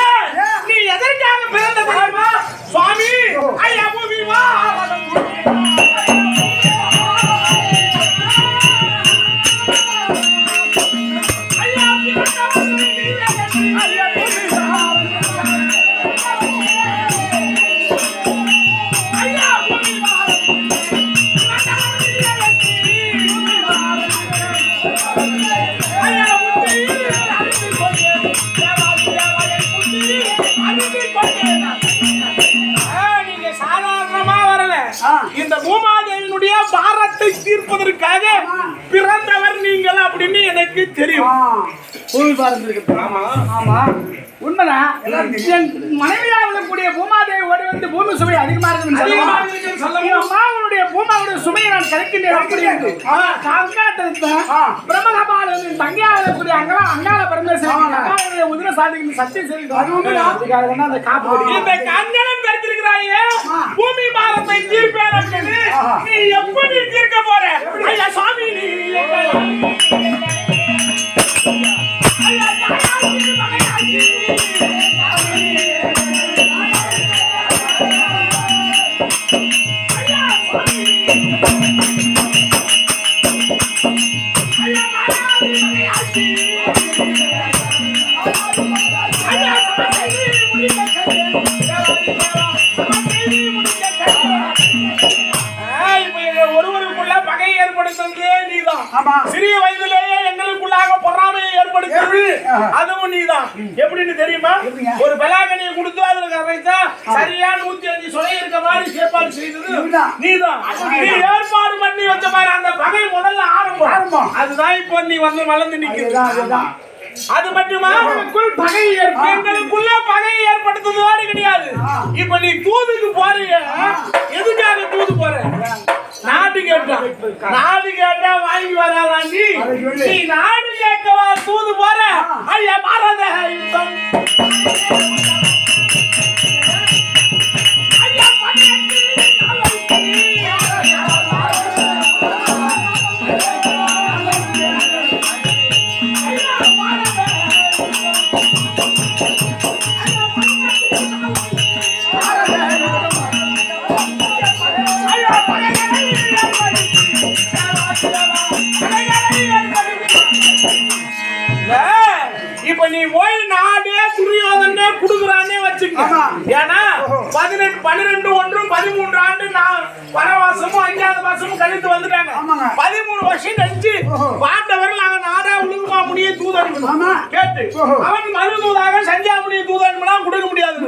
ஏன் தீர்ப்பதற்காக பிறந்தவர் நீங்கள் அப்படின்னு எனக்கு தெரியும். உண்மைதான். என் மனைவியாக இருக்கக்கூடிய பூமாதேவி ஓடி வந்து பூமி சுமை அதிகமா இருக்குன்னு பூமாவுடைய சுமையை நான் கலைக்கின்றேன் அப்படி என்று பிரம்மகபாலன் தங்கையாக இருக்கக்கூடிய அங்கெல்லாம் அங்கால பரமேஸ்வரன் உதிர சாதிக்கு சத்தியம் செய்து தான் அந்த காப்பு. இந்த பெற்றிருக்கிறாயே பூமி பாரத்தை தீர்ப்பேன் நீ எப்படி தீர்க்க போற? ஐயா சாமி நீ ஆஹா. அதுவும் நீதான். எப்படின்னு தெரியுமா? ஒரு பலாகனியை கொடுத்து அதுல கரைச்சா சரியா நூத்தி அஞ்சு சுனை இருக்க மாதிரி ஏற்பாடு செய்தது நீதான். நீ ஏற்பாடு பண்ணி வச்ச மாதிரி அந்த பகை முதல்ல ஆரம்பம். அதுதான் இப்போ நீ வந்து வளர்ந்து அதுதான். அது மட்டுமா? பகை எங்களுக்குள்ள பகையை ஏற்படுத்துவதோடு கிடையாது. இப்ப நீ தூதுக்கு போறீங்க எதுக்காக தூது போற? நாடு கேட்டா வாங்கி அதை சொல்லு. நீ நாடு கேட்கவா தூது போற? ஐயா பாரத பன்னிரெண்டு ஒன்றும் பதிமூன்று ஆண்டு நான் வனவாசமும் அஞ்சாவது மாசமும் கழித்து வந்துட்டாங்க. பதிமூணு வருஷம் கழிச்சு. பாண்டவர் நாங்க நாடா உழுகுமா முடிய தூதனுக்கு ஆமா. கேட்டு. அவன் மறு தூதாக சஞ்சாமுடிய தூதனுக்குலாம் கொடுக்க முடியாது.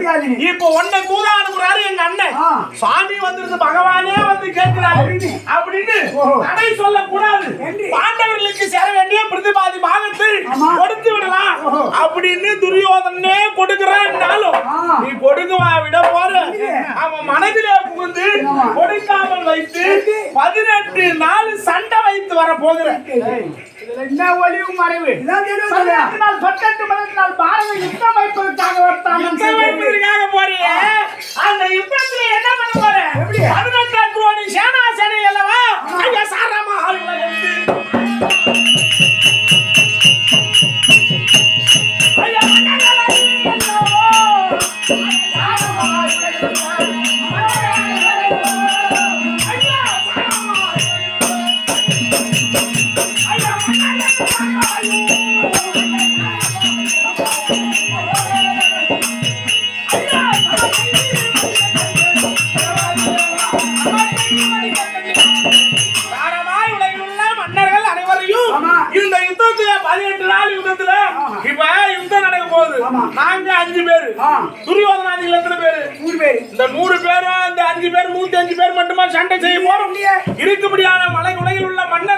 இப்போ ஒன்ன தூதா அனுப்புறாரு எங்க அண்ணன். சாமி வந்திருந்து பகவானே வந்து கேட்கிறாரு அப்படின்னு. தடை சொல்லக்கூடாது அவன் மனதிலே புகுந்து. கொடுக்காமல் வைத்து. பதினெட்டு நாள் சண்டை வைத்து வர போகிற இதுல என்ன ஒளிவு மறைவு பதினெட்டு நாள் பத்தெட்டு பதினெட்டு நாள் பாரத யுத்தம் வைப்பதற்காக வரத்தான் யுத்தம் வைப்பதற்காக ஆமா. நாங்க அஞ்சு பேரு. துரியோதனாதிகள் எத்தனை பேரு? நூறு பேர். இந்த நூறு பேரும் அந்த அஞ்சு பேர் நூத்தி அஞ்சு பேர் மட்டுமா சண்டை செய்ய போறோம்? இருக்கும்படியான மலை உலகில் உள்ள மன்னர்கள்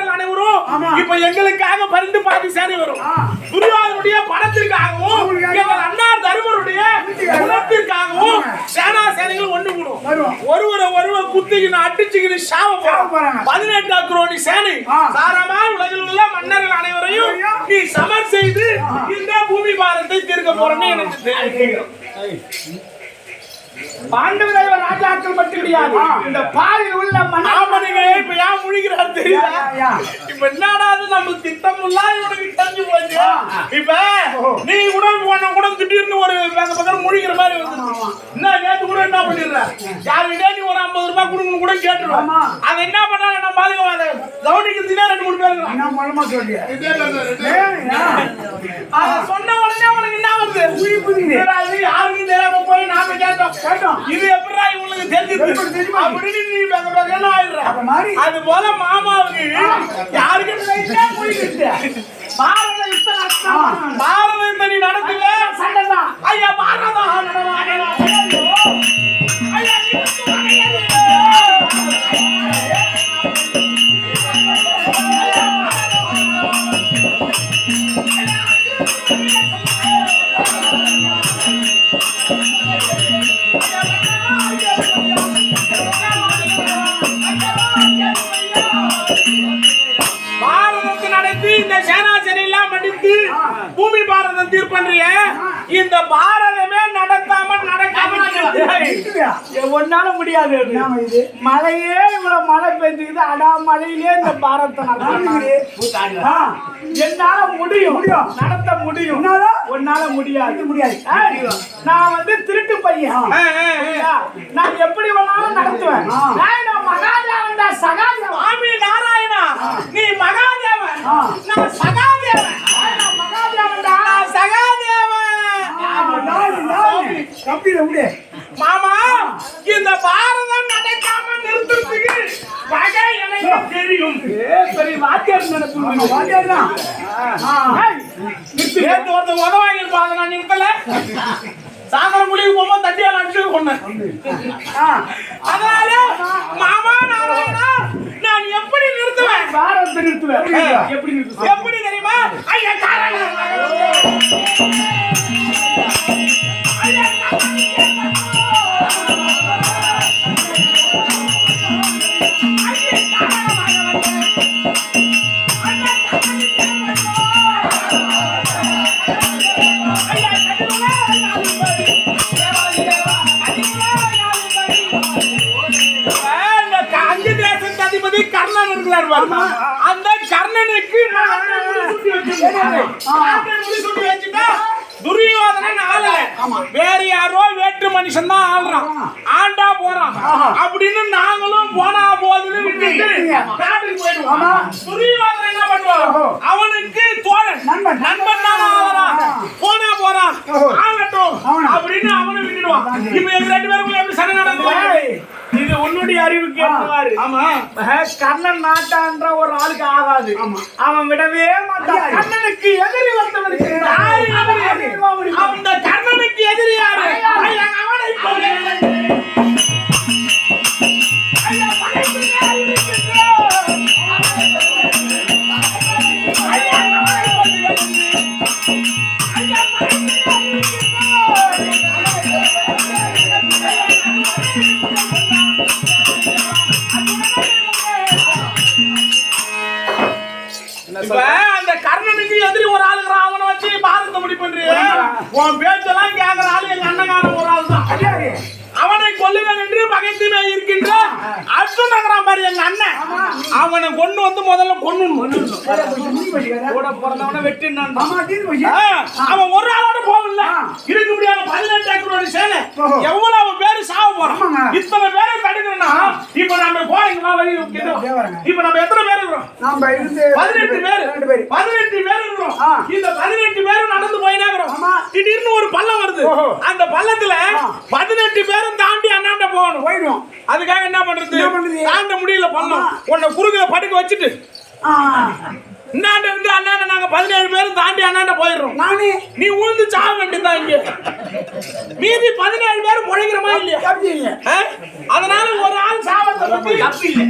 ஆமா. இப்ப எங்களுக்காக பரிந்து பாதி சேனை வரும் பணத்திற்காகவும் அவங்களுக்காக. எங்கள் அண்ணார் தருமருடைய குணத்திற்காகவும் சேனா சேனைகள் ஒண்ணு கூடும். ஒருவரை ஒருவர் குத்திக்கின்னு அடிச்சுக்கின்னு சாவ சாவ போறோம் போறாங்க. பதினெட்டு அக்ரோனி சேனை. சாரமா உலகில் உள்ள மன்னர்கள் அனைவரையும் நீ சமர் செய்து இந்த பூமி பாரத்தை தீர்க்க போறேன்னு எனக்கு தெரியும். பாண்டவர்கள் ராஜாக்கள் மட்டும் கிடையாது இந்த பாரில் உள்ள ஆமனுங்க இப்ப ஏன் முழிக்கிறார் தெரியுதா. இப்ப என்னடா நம்ம திட்டம் இல்லாத இவனுக்கு தெரிஞ்சு போச்சு. இப்ப நீ உன்னை போனா கூட திடீர்னு ஒரு பக்க பக்கம் முழிக்கிற மாதிரி வந்து என்ன கூட என்ன பண்ணிடுற? யாருக்கிட்டே நீ ஒரு ஐம்பது ரூபாய் கொடுக்கணும் கூட கேட்டுருவோம். அதை என்ன பண்ணாங்க நம்ம பாருங்க அதை? கவனிக்கிறதுனே ரெண்டு மூணு பேர். என்ன மூலமா சொல்லியா? அதை சொன்ன உடனே உனக்கு என்ன வருது? யாருக்கும் தெரியாம போய் நாம கேட்டோம். கேட்டோம். இது எப்படிடா இவங்களுக்கு தெரிஞ்சது? எப்படி தெரியுமா? அப்படின்னு நீ ஆயிடுற? அது மாதிரி அது போல மாமாவுக்கு யாருக்கும் லைட்டா பாரத யுத்தம் நடத்தினா- பாரத யுத்தம் நீ நடத்துவே சண்டைதான். ஐயா பாரதா நடவாடா. ஐயா, இந்த பாரதமே நடக்காம இருக்குதா? ஒன்னால முடியாது மழையே இவ்வளவு மழை பெஞ்சுக்குது. அடா மழையிலே இந்த பாரத்தை என்னால முடியும். முடியும். நடத்த முடியும். உன்னால? முடியாது. முடியாது. நான் வந்து திருட்டு பையன்? நான் எப்படி வேணாலும் நடத்துவேன். ஏய், நேத்து ஒருத்தன் உதவ வாங்கியிருப்பாங்க நான் நிறுத்தல. சாயந்தரம் குளிக்கு போகும்போது தட்டியால் அடிச்சு கொண்டேன். அதனால மாமா நாராயணா நான் எப்படி நிறுத்துவேன்? பாரத்தை நிறுத்துவேன் எப்படி நிறுத்துவேன்? எப்படி தெரியுமா? ஐயா காரணம் துரியோதனன் ஆளல. வேற யாரோ வேற்று மனுஷன் தான் ஆள்றான். ஆண்டா போறான். அப்படின்னு நாங்களும் போனா போதுன்னு விட்டுட்டு நாட்டுக்கு போயிடுவோம். துரியோதனன் என்ன பண்ணுவான்? அவனுக்கு தோழன். நண்பன். நண்பன் தான் ஆகிறான் போனா போறான். ஆகட்டும் விட்டுடுவான். இப்ப எங்க ரெண்டு பேருக்குள்ள எப்படி சண்டை ஏய், இது உன்னுடைய அறிவுக்கு ஏற்றவாறு. ஆமா. கர்ணன் நாட்டான்ற ஒரு ஆளுக்கு ஆகாது. அவன் விடவே மாட்டான். கர்ணனுக்கு எதிரி முடியும். அந்த கர்ணனுக்கு எதிரி யாரு? அவனை உன் பேச்செல்லாம் கேக்குற ஆளு எங்க அண்ணங்கான ஒரு ஆள் தான். அவனை கொல்லுவேன் என்று பகைத்துமே இருக்கின்ற அர்ஜுன் நகரம் பாரு எங்க அண்ணன் அவனை கொண்டு வந்து முதல்ல கொண்டு. கூட பிறந்தவன வெட்டி நான் ஆமா, தீர்ந்து போச்சு. அவன் ஒரு ஆளோட போகல. இருக்க முடியாத பதினெட்டு ஏக்கரோட ஓஹோ. எவ்வளவு பேரு சாவ ஆமாங்க. இத்தனை பேரை தடுக்கணும்னா இப்ப நம்ம போறீங்களா வழி. இப்ப நம்ம எத்தனை பேர் இருக்கிறோம் நாம இருந்து பதினெட்டு பேர் பேரு. பதினெட்டு பேர் இருக்கிறோம். இந்த பதினெட்டு பேரும் நடந்து போயினே இருக்கிறோம். திடீர்னு ஒரு பள்ளம் வருது. அந்த பள்ளத்துல. பதினெட்டு பேரும் தாண்டி அண்ணாண்ட போகணும் போயிடும் அதுக்காக என்ன பண்றது? தாண்ட முடியல பள்ளம். உன்னை குறுக்க படுக்க வச்சுட்டு இன்னாண்ட இருந்து அண்ணாண்ட நாங்க பதினேழு பேரும் தாண்டி அண்ணாண்ட போயிடுறோம். நானே. நீ உழுந்து சாக வேண்டியதுதான் இங்க. மீதி பதினேழு பேரும் முழைக்கிறமா இல்லையா? தப்பி இல்லை. ஆ? அதனால ஒரு ஆள் சாவத்தை தப்பு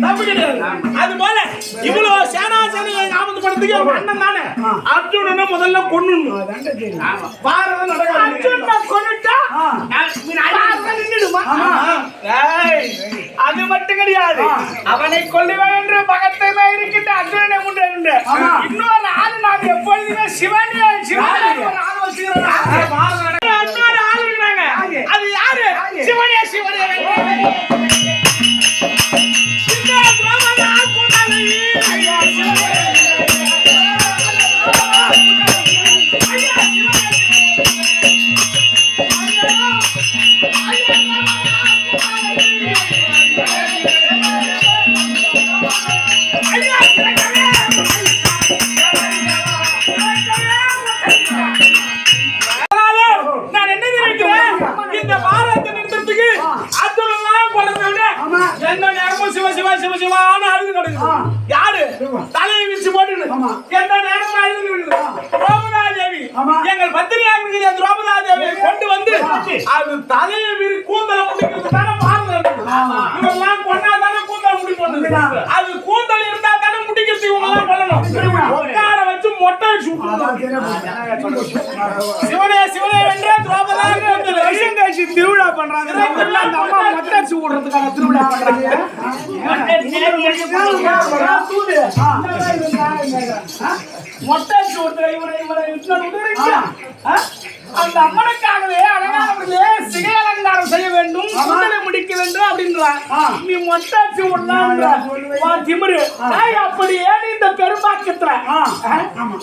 தப்பு கிடையாது. அது போல இவ்வளவு சேனாசேனையை ஞாபகப்படுத்துக்கு ஒரு அண்ணன் தானே? அர்ஜுனனை முதல்ல தெரியும். பாரதம் நடக்காது. அர்ஜுனை கொன்னுட்டா ஆ, பாரதம் நின்னுடுமா? ஆமா. ஏய், அது மட்டும் கிடையாது. அவனை கொல்லுவேன் என்று பகத்தையுமே இருக்கின்ற அர்ஜுனனை முன்னே. இன்னொரு ஆள் நான் எப்பொழுதுமே சிவனே சிவனே ஆள் யாரு? அது யாரு? யாரு? சிவனே சிவனே. சிவான்னு அழுது கிடக்குது யாரு? தலையை விரிச்சு போட்டுட்டு எந்த நேரமும் அழுது கிடக்குது திரௌபதா தேவி எங்கள் பத்திரியாக இருக்கிற திரௌபதா தேவியை கொண்டு வந்து அது தலையை விரி கூந்தல முடிக்கிறது தானே பாரதம் இவெல்லாம் கொண்டா தானே கூந்தல முடி பண்ணுது அது கூந்தல் இருந்தா தானே முடிக்கிறது இவங்க சிவனே சிவனே வென்ற திரௌபதா கூந்தல் கழிச்சு திருவிழா பண்றாங்க அந்த அம்மா மொட்டை அடிச்சு விடுறதுக்கான திருவிழா பண்றாங்க இவரை இவரை? அந்த அம்மனுக்காகவே அப்படின்றான் நீ விடலான்ற வா திமிரு. ஏய், அப்படியே நீ இந்த பெரும்பாக்கத்துல?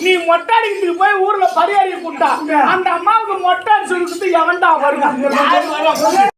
நீ மொட்டை அடிக்கிறதுக்கு போய் ஊர்ல பரிகாரி கூட்டா அந்த அம்மாவுக்கு மொட்டை அடிச்சு விடுறதுக்கு எவன்டா வருவான்